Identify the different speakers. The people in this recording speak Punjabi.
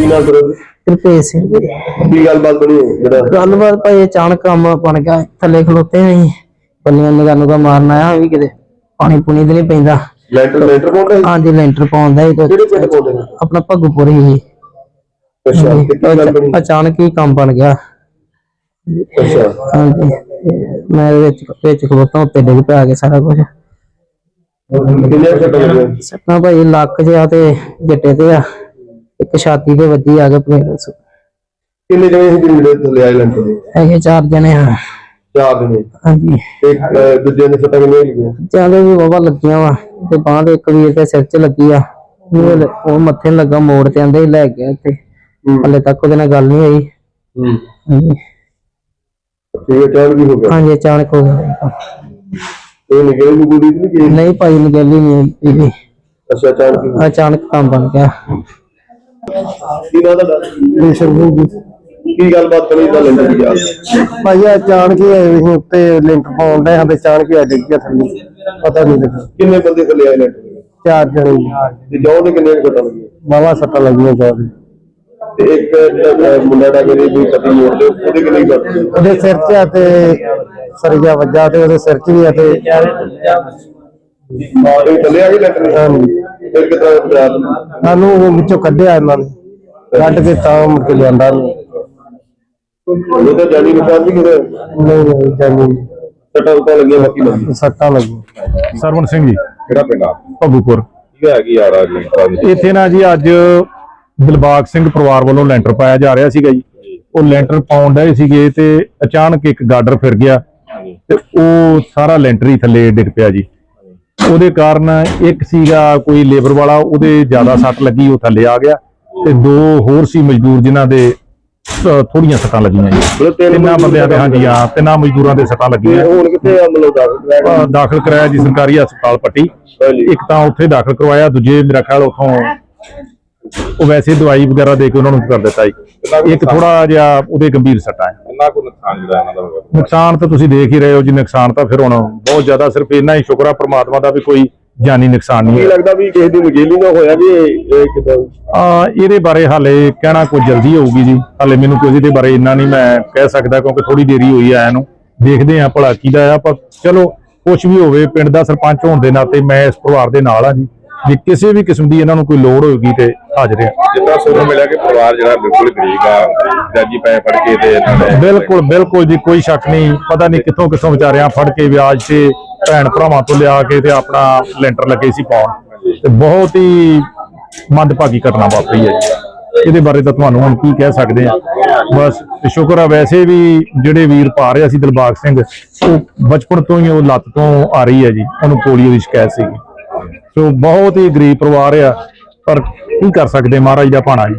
Speaker 1: ਨਾਮ ਕਰੋ
Speaker 2: ਕਿਰਪੇ ਸਿੰਘ ਜੀ।
Speaker 1: ਕੀ ਗੱਲਬਾਤ ਬਣੀ ਹੈ ਜਿਹੜਾ
Speaker 2: ਗੱਲਬਾਤ ਭਾਈ ਅਚਾਨਕ ਕੰਮ ਬਣ ਗਿਆ ਥੱਲੇ ਖਲੋਤੇ ਨਹੀਂ ਬੰਨੀਆਂ ਨਿਗਾਨੂੰ ਦਾ ਮਾਰਨ ਆਇਆ ਵੀ ਕਿਤੇ। ਪਾਣੀ ਪੁਣੀ ਤੇ ਨਹੀਂ ਪੈਂਦਾ।
Speaker 1: ਲੈਂਟਰ ਲੈਂਟਰ ਕੋਲ ਹੈ
Speaker 2: ਹਾਂਜੀ ਲੈਂਟਰ ਪਾਉਂਦਾ ਹੀ ਤੇ
Speaker 1: ਕਿਹੜੇ ਪਿੰਡ ਕੋਲ ਹੈ
Speaker 2: ਆਪਣਾ ਭੱਗੂਪੁਰ ਹੀ
Speaker 1: ਅੱਛਾ ਤੇ ਕੀ ਗੱਲ ਬਣੀ?
Speaker 2: ਅਚਾਨਕ ਹੀ ਕੰਮ ਬਣ ਗਿਆ।
Speaker 1: ਅੱਛਾ।
Speaker 2: ਹਾਂਜੀ। ਮੈਂ ਵਿੱਚ ਵਿੱਚ ਖਲੋਤਾ ਉੱਤੇ ਡਿੱਗ ਪਿਆ ਕੇ ਸਾਰਾ ਕੁਝ
Speaker 1: ਕਿੰਨੇ ਸੱਟ ਲੱਗੇ?
Speaker 2: ਸੱਟਾਂ ਭਾਈ ਲੱਕ ਜਿਆ ਤੇ ਗਿੱਟੇ ਤੇ ਆ। ਇੱਕ ਛਾਤੀ ਤੇ ਵੱਜੀ ਆ ਕੇ ਪਲੇਟ
Speaker 1: ਕਿੰਨੇ ਜਣੇ ਸੀ ਜਿਹੜੇ ਥੱਲੇ ਆਏ ਲੈਂਟਰ ਦੇ
Speaker 2: ਹੈਗੇ ਚਾਰ ਜਣੇ ਆ।
Speaker 1: ਚਾਰ ਜਣੇ।
Speaker 2: ਹਾਂਜੀ।
Speaker 1: ਇੱਕ ਅਹ, ਦੂਜੇ ਨੇ ਸੱਟਾਂ ਕਿੰਨੇ ਲੱਗੀਆਂ?
Speaker 2: ਚਾਲੇ ਵੀ ਬਾਬਾ ਲੱਗੀਆਂ ਵਾ। ਤੇ ਬਾਂਹ ਦੇ ਇੱਕ ਵੀਰ ਦੇ ਸਿਰ 'ਚ ਲੱਗੀ ਆ। ਉਹ ਲ- ਉਹ ਮੱਥੇ ਨੂੰ ਲੱਗਾ ਮੋੜ ਤੇ ਆਂਦੇ ਲੈ ਗਿਆ ਇੱਥੇ। ਹਲੇ ਤੱਕ ਉਹਦੇ ਨਾਲ ਗੱਲ ਨਹੀਂ ਹੋਈ।
Speaker 1: ਹੂੰ।
Speaker 2: ਹਾਂਜੀ।
Speaker 1: ਠੀਕ ਹੈ ਚਾਰ ਕੀ ਹੋ ਗਿਆ
Speaker 2: ਹਾਂਜੀ ਅਚਾਨਕ ਹੋ ਗਿਆ
Speaker 1: ਇਹ ਨਿਕਲ ਨੂੰ ਗੁੱਡੀ ਨਹੀਂ ਗਈ?
Speaker 2: ਨਹੀਂ ਭਾਈ ਨੂੰ ਗੱਲ ਹੀ ਨਹੀਂ ਹੋਈ।
Speaker 1: ਅੱਛਾ ਹੋਇਆ?
Speaker 2: ਅਚਾਨਕ ਕੰਮ ਬਣ ਗਿਆ।
Speaker 1: ਕੀ ਨਾਮ ਤੁਹਾਡਾ ਕੀ ਗੱਲਬਾਤ ਬਣੀ ਤਾਂ ਦੀ ਯਾਰ?
Speaker 2: ਭਾਈ ਅਚਾਨਕ ਹੀ ਆਏ ਸੀ ਉੱਤੇ ਲਿੰਕ ਪਾਉਣ ਦੇ ਹਾਂ ਤੇ ਅਚਾਨਕ ਹੀ ਆ ਡਿੱਗ ਗਿਆ ਥੱਲੇ। ਪਤਾ ਨਹੀਂ ਲੱਗਾ।
Speaker 1: ਕਿੰਨੇ ਬੰਦੇ ਥੱਲੇ ਆਏ ਲੈਂਟਰ ਦੇ
Speaker 2: ਚਾਰ ਜਣੇ।
Speaker 1: ਤੇ ਜਾਓ ਦੇ ਕਿੰਨੇ ਸੱਟਾਂ ਲੱਗੀਆਂ?
Speaker 2: ਬਾਵਾ ਸੱਟਾਂ ਲੱਗੀਆਂ ਚਾਰ
Speaker 1: ਤੇ ਇੱਕ ਮੁੰਡਾ ਦਾ ਜਿਹੜੇ ਵੀ ਪਤੀ ਮੋੜ ਦੇ ਉਹਦੇ ਕਿੰਨੇ ਲੱਗੀ?
Speaker 2: ਉਹਦੇ ਸਿਰ 'ਚ ਆ ਤੇ ਸਰਗਿਆ ਵੱਜਾ ਤੇ ਉਹਦੇ ਸਿਰ 'ਚ ਵੀ ਆ ਤੇ
Speaker 1: ਇਹ ਥੱਲੇ ਆ ਗਏ ਦੇ
Speaker 2: ਹਾਂਜੀ।
Speaker 1: ਫਿਰ ਕਿਤਾ ਬਚਾ
Speaker 2: ਸਾਨੂੰ ਉਹ ਵਿੱਚੋਂ ਕੱਢਿਆ ਇਹਨਾਂ ਨੇ। ਕੱਢ ਕੇ ਤਾਂ ਮੁੜ ਕੇ ਲਿਆਂਦਾ ਨਹੀਂ
Speaker 1: ਉਹ ਤਾਂ ਜਾਨੀ ਨੁਕਸਾਨ ਵੀ ਕਿਤੇ
Speaker 2: ਨਹੀਂ ਜਾਨੀ
Speaker 1: ਸੱਟਾਂ ਉੱਤੇ ਲੱਗੀਆਂ ਬਾਕੀ ਲੱਗੀ
Speaker 2: ਸੱਟਾਂ ਲੱਗੀਆਂ।
Speaker 3: ਸਰਵਣ ਸਿੰਘ ਜੀ।
Speaker 1: ਕਿਹੜਾ ਪਿੰਡ ਆ? ਕੀ ਆ
Speaker 3: ਇੱਥੇ ਨਾ ਜੀ ਅੱਜ ਦਿਲਬਾਗ ਸਿੰਘ ਪਰਿਵਾਰ ਵੱਲੋਂ ਲੈਂਟਰ ਪਾਇਆ ਜਾ ਰਿਹਾ ਸੀਗਾ ਜੀ। ਉਹ ਲੈਂਟਰ ਪਾਉਣ ਡਏ ਸੀਗੇ ਤੇ ਅਚਾਨਕ ਇੱਕ ਗਾਡਰ ਫਿਰ ਗਿਆ। ਤੇ ਉਹ ਸਾਰਾ ਲੈਂਟਰ ਹੀ ਥੱਲੇ ਡਿੱਗ ਪਿਆ ਜੀ। ਉਹਦੇ ਕਾਰਨ ਇੱਕ ਸੀਗਾ ਕੋਈ ਲੇਬਰ ਵਾਲਾ ਉਹਦੇ ਜ਼ਿਆਦਾ ਸੱਟ ਲੱਗੀ ਉਹ ਥੱਲੇ ਆ ਗਿਆ। ਤੇ ਦੋ ਹੋਰ ਸੀ ਮਜ਼ਦੂਰ ਜਿਨ੍ਹਾਂ ਦੇ ਥੋੜੀਆਂ ਸੱਟਾਂ ਲੱਗੀਆਂ ਜੀ।
Speaker 1: ਤਿੰਨ
Speaker 3: ਬੰਦਿਆਂ ਦੇ ਹਾਂਜੀ ਹਾਂ ਤਿੰਨਾਂ ਮਜ਼ਦੂਰਾਂ ਦੇ ਸੱਟਾਂ ਲੱਗੀਆਂ।
Speaker 1: ਹੁਣ ਕਿੱਥੇ ਆ ਮਤਲਬ ਦਾਖਲ
Speaker 3: ਅਹ ਦਾਖਲ ਕਰਾਇਆ ਜੀ ਸਰਕਾਰੀ ਹਸਪਤਾਲ ਪੱਟੀ। ਇੱਕ ਤਾਂ ਉੱਥੇ ਦਾਖਲ ਕਰਵਾਇਆ ਦੂਜੇ ਮੇਰਾ ਖਿਆਲ ਉਥੋਂ ਉਹ ਵੈਸੇ ਦਵਾਈ ਵਗੈਰਾ ਦੇ ਕੇ ਉਹਨਾਂ ਨੂੰ ਕਰ ਦਿੱਤਾ ਜੀ। ਇੱਕ ਥੋੜਾ ਜਿਹਾ ਉਹਦੇ ਗੰਭੀਰ ਸੱਟਾਂ ਹੈ।
Speaker 1: ਕਿੰਨਾ ਕੁ ਨੁਕਸਾਨ ਜਿਹੜਾ ਇਹਨਾਂ ਦਾ ਹੋ ਗਿਆ
Speaker 3: ਨੁਕਸਾਨ ਤਾਂ ਤੁਸੀਂ ਦੇਖ ਹੀ ਰਹੇ ਹੋ ਜੀ ਨੁਕਸਾਨ ਤਾਂ ਫਿਰ ਹੁਣ ਬਹੁਤ ਜ਼ਿਆਦਾ ਸਿਰਫ ਇੰਨਾ ਹੀ ਸ਼ੁਕਰ ਆ ਪ੍ਰਮਾਤਮਾ ਦਾ ਵੀ ਕੋਈ ਜਾਨੀ ਨੁਕਸਾਨ ਨਹੀਂ
Speaker 1: ਕੀ
Speaker 3: ਹੋਇਆ।
Speaker 1: ਲੱਗਦਾ ਵੀ ਕਿਸੇ ਦੀ ਨਗੇਲੀ ਨਾ ਹੋਇਆ ਵੀ ਇਹ ਕਿਦਾਂ?
Speaker 3: ਆ ਇਹਦੇ ਬਾਰੇ ਹਾਲੇ ਕਹਿਣਾ ਕੁਝ ਜਲਦੀ ਹੋਊਗੀ ਜੀ। ਹਾਲੇ ਮੈਨੂੰ ਕੋਈ ਇਹਦੇ ਬਾਰੇ ਇੰਨਾ ਨਹੀਂ ਮੈਂ ਕਹਿ ਸਕਦਾ ਕਿਉਂਕਿ ਥੋੜੀ ਦੇਰੀ ਹੋਈ ਆਇਆ ਨੂੰ ਦੇਖਦੇ ਆ ਭਲਾ ਕਿਹਦਾ ਆ ਪਰ ਚਲੋ ਕੁਝ ਵੀ ਹੋਵੇ ਪਿੰਡ ਦਾ ਸਰਪੰਚ ਹੋਣ ਦੇ ਨਾਤੇ ਮੈਂ ਇਸ ਪਰਿਵਾਰ ਦੇ ਨਾਲ ਆ ਜੀ। ਜੇ ਕਿਸੇ ਵੀ ਕਿਸਮ ਦੀ ਇਹਨਾਂ ਨੂੰ ਕੋਈ ਲੋੜ ਹੋਏਗੀ ਤੇ ਹਾਜ਼ਰ ਆ
Speaker 1: ਜਿੰਨਾ ਸੁਣਨ ਮਿਲਿਆ ਕਿ ਪਰਿਵਾਰ ਜਿਹੜਾ ਬਿਲਕੁਲ ਗਰੀਬ ਆ ਜਾਜੀ ਪੈ ਫੜ ਕੇ ਤੇ ਇਹਨਾਂ ਨੇ
Speaker 3: ਬਿਲਕੁਲ ਬਿਲਕੁਲ ਜੀ ਕੋਈ ਸ਼ੱਕ ਨਹੀਂ। ਪਤਾ ਨਹੀਂ ਕਿੱਥੋਂ ਕਿੱਥੋਂ ਵਿਚਾਰਿਆਂ ਫੜ ਕੇ ਵਿਆਜ ਤੇ ਭੈਣ ਭਰਾਵਾਂ ਤੋਂ ਲਿਆ ਕੇ ਤੇ ਆਪਣਾ ਲੈਂਟਰ ਲੱਗੇ ਸੀ ਪਾਉਣ। ਤੇ ਬਹੁਤ ਹੀ ਮੰਦਭਾਗੀ ਘਟਨਾ ਵਾਪਰੀ ਹੈ ਇਹਦੇ ਬਾਰੇ ਤਾਂ ਤੁਹਾਨੂੰ ਹੁਣ ਕੀ ਕਹਿ ਸਕਦੇ ਆ ਬਸ ਸ਼ੁਕਰ ਆ ਵੈਸੇ ਵੀ ਜਿਹੜੇ ਵੀਰ ਪਾ ਰਿਹਾ ਸੀ ਦਿਲਬਾਗ ਸਿੰਘ ਉਹ ਬਚਪਨ ਤੋਂ ਹੀ ਉਹ ਲੱਤ ਤੋਂ ਆ ਰਹੀ ਹੈ ਜੀ। ਉਹਨੂੰ ਪੋਲੀਓ ਦੀ ਸ਼ਿਕਾਇਤ ਸੀਗੀ। ਸੋ ਬਹੁਤ ਹੀ ਗਰੀਬ ਪਰਿਵਾਰ ਆ ਪਰ ਕੀ ਕਰ ਸਕਦੇ ਮਹਾਰਾਜ ਦਾ ਭਾਣਾ ਜੀ।